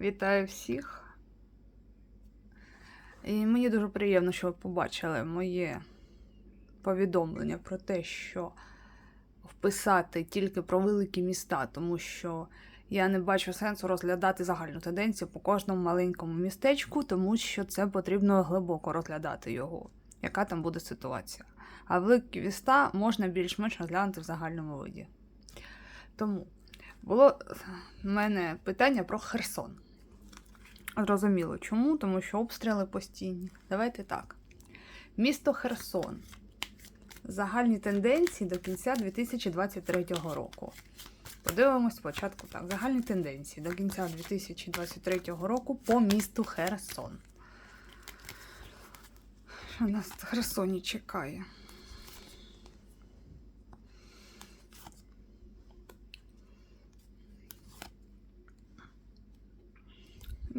Вітаю всіх. І мені дуже приємно, що ви побачили моє повідомлення про те, що вписати тільки про великі міста, тому що я не бачу сенсу розглядати загальну тенденцію по кожному маленькому містечку, тому що це потрібно глибоко розглядати його, яка там буде ситуація. А великі міста можна більш-менш розглянути в загальному виді. Тому було в мене питання про Херсон. Зрозуміло, чому? Тому що обстріли постійні. Давайте так. Місто Херсон. Загальні тенденції до кінця 2023 року. Подивимось спочатку так. Загальні тенденції до кінця 2023 року по місту Херсон. Що нас в Херсоні чекає?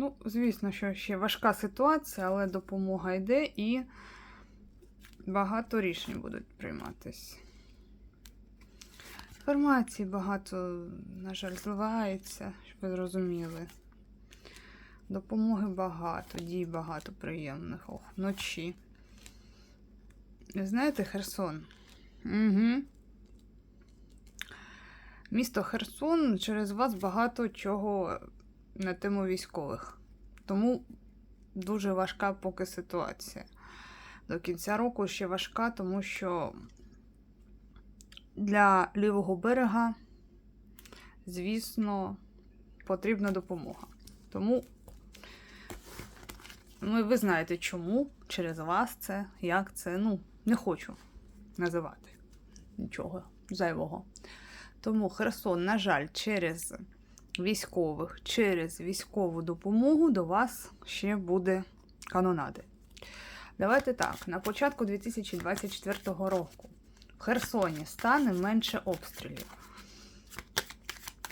Ну, звісно, що ще важка ситуація, але допомога йде і багато рішень будуть прийматись. Інформації багато, на жаль, зливається, щоб ви зрозуміли. Допомоги багато, дій багато приємних. Ох, вночі. Знаєте, Херсон? Угу. Місто Херсон через вас багато чого на тему військових. Тому дуже важка поки ситуація. До кінця року ще важка, тому що для лівого берега, звісно, потрібна допомога. Тому ну, ви знаєте, чому через вас це, як це. Ну, не хочу називати нічого зайвого. Тому Херсон, на жаль, через військових через військову допомогу до вас ще буде канонади. Давайте так, на початку 2024 року в Херсоні стане менше обстрілів.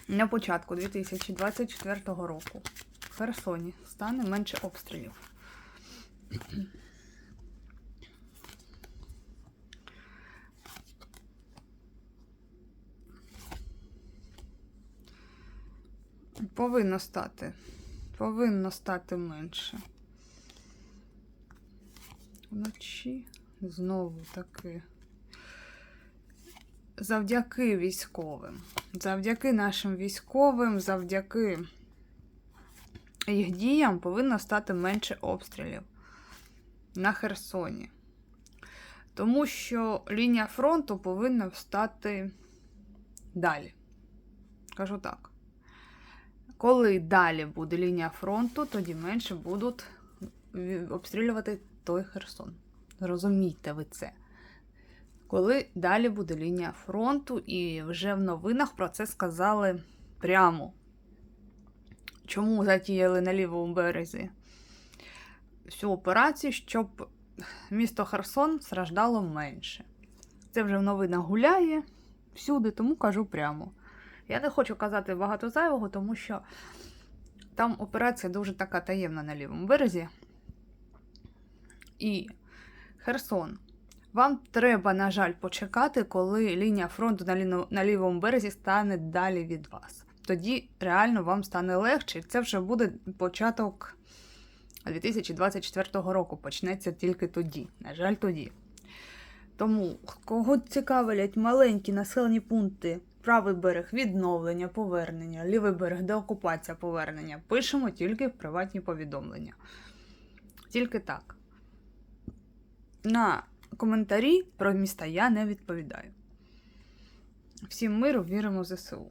На початку 2024 року в Херсоні стане менше обстрілів. Повинно стати. Повинно стати менше. Вночі знову таки. Завдяки військовим. Завдяки нашим військовим, завдяки їх діям повинно стати менше обстрілів на Херсоні. Тому що лінія фронту повинна встати далі. Кажу так. Коли далі буде лінія фронту, тоді менше будуть обстрілювати той Херсон. Розумійте ви це. Коли далі буде лінія фронту, і вже в новинах про це сказали прямо. Чому затіяли на лівому березі всю операцію, щоб місто Херсон страждало менше. Це вже в новинах гуляє всюди, тому кажу прямо. Я не хочу казати багато зайвого, тому що там операція дуже така таємна на лівому березі. І Херсон. Вам треба, на жаль, почекати, коли лінія фронту на, лівому березі стане далі від вас. Тоді реально вам стане легше, це вже буде початок 2024 року. Почнеться тільки тоді. На жаль, тоді. Тому, кого цікавлять маленькі населені пункти, правий берег відновлення, повернення, лівий берег деокупація повернення, пишемо тільки в приватні повідомлення. Тільки так. На коментарі про міста я не відповідаю. Всім миру, віримо в ЗСУ.